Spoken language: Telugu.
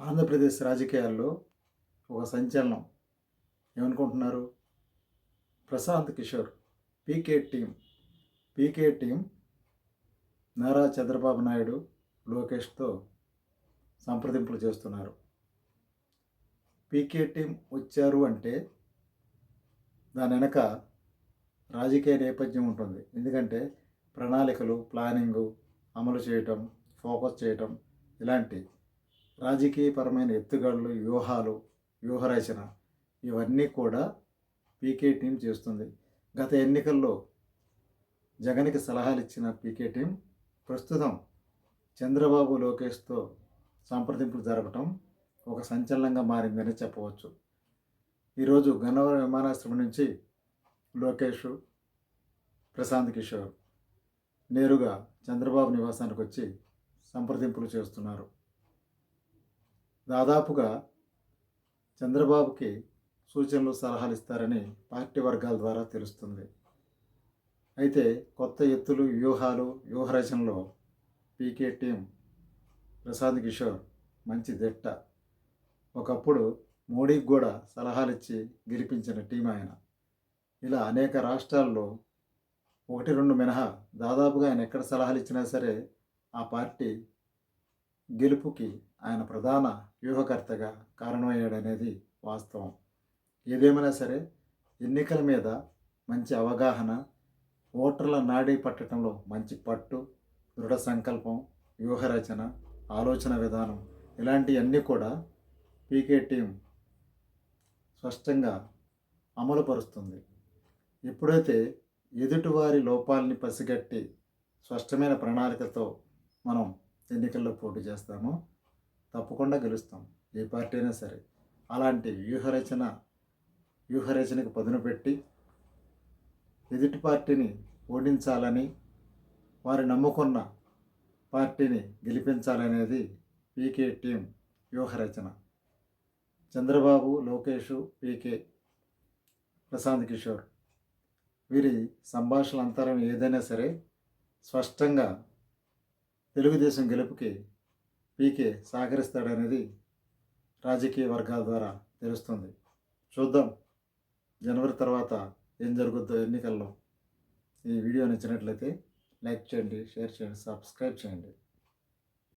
ఆంధ్రప్రదేశ్ రాజకీయాల్లో ఒక సంచలనం. ఏమనుకుంటున్నారు? Prashant Kishor PK team PK team Nara Chandrababu Naidu లోకేష్తో సంప్రదింపులు చేస్తున్నారు. పీకే టీం వచ్చారు అంటే దాని వెనక రాజకీయ నేపథ్యం ఉంటుంది. ఎందుకంటే ప్రణాళికలు ప్లానింగు అమలు చేయటం ఫోకస్ చేయటం ఇలాంటి రాజకీయపరమైన ఎత్తుగడలు వ్యూహాలు వ్యూహరచన ఇవన్నీ కూడా పీకే టీం చేస్తుంది. గత ఎన్నికల్లో జగన్కి సలహాలు ఇచ్చిన పీకే టీం ప్రస్తుతం చంద్రబాబు లోకేష్తో సంప్రదింపులు జరపటం ఒక సంచలనంగా మారిందని చెప్పవచ్చు. ఈరోజు గన్నవరం విమానాశ్రమం నుంచి లోకేష్ ప్రశాంత్ కిషోర్ నేరుగా చంద్రబాబు నివాసానికి వచ్చి సంప్రదింపులు చేస్తున్నారు. దాదాపుగా చంద్రబాబుకి సూచనలు సలహాలు ఇస్తారని పార్టీ వర్గాల ద్వారా తెలుస్తుంది. అయితే కొత్త ఎత్తులు వ్యూహాలు వ్యూహరచనలో పీకే టీం ప్రసాద్ కిషోర్ మంచి దిట్ట. ఒకప్పుడు మోడీకి కూడా సలహాలు ఇచ్చి గెలిపించిన టీం ఆయన. ఇలా అనేక రాష్ట్రాల్లో ఒకటి రెండు మినహా దాదాపుగా ఆయన ఎక్కడ సలహాలు ఇచ్చినా సరే ఆ పార్టీ గెలుపుకి ఆయన ప్రధాన వ్యూహకర్తగా కారణమయ్యాడనేది వాస్తవం. ఏదేమైనా సరే ఎన్నికల మీద మంచి అవగాహన ఓటర్ల నాడీ పట్టడంలో మంచి పట్టు దృఢ సంకల్పం వ్యూహరచన ఆలోచన విధానం ఇలాంటివన్నీ కూడా పీకే టీం స్పష్టంగా అమలుపరుస్తుంది. ఎప్పుడైతే ఎదుటివారి లోపాలని పసిగట్టి స్పష్టమైన ప్రణాళికతో మనం ఎన్నికల్లో పోటీ చేస్తామో తప్పకుండా గెలుస్తాం ఏ పార్టీ అయినా సరే. అలాంటి వ్యూహరచన వ్యూహరచనకు పదును పెట్టి ఎదుటి పార్టీని ఓడించాలని వారు నమ్ముకున్న పార్టీని గెలిపించాలనేది పీకే టీం వ్యూహరచన. చంద్రబాబు లోకేష్ పీకే ప్రశాంత్ కిషోర్ వీరి సంభాషణ అంతరం ఏదైనా సరే స్పష్టంగా తెలుగుదేశం గెలుపుకి పీకే సహకరిస్తాడనేది రాజకీయ వర్గాల ద్వారా తెలుస్తుంది. చూద్దాం జనవరి తర్వాత ఏం జరుగుద్దో ఎన్నికల్లో ఈ వీడియో నచ్చినట్లయితే లైక్ చేయండి షేర్ చేయండి సబ్స్క్రైబ్ చేయండి.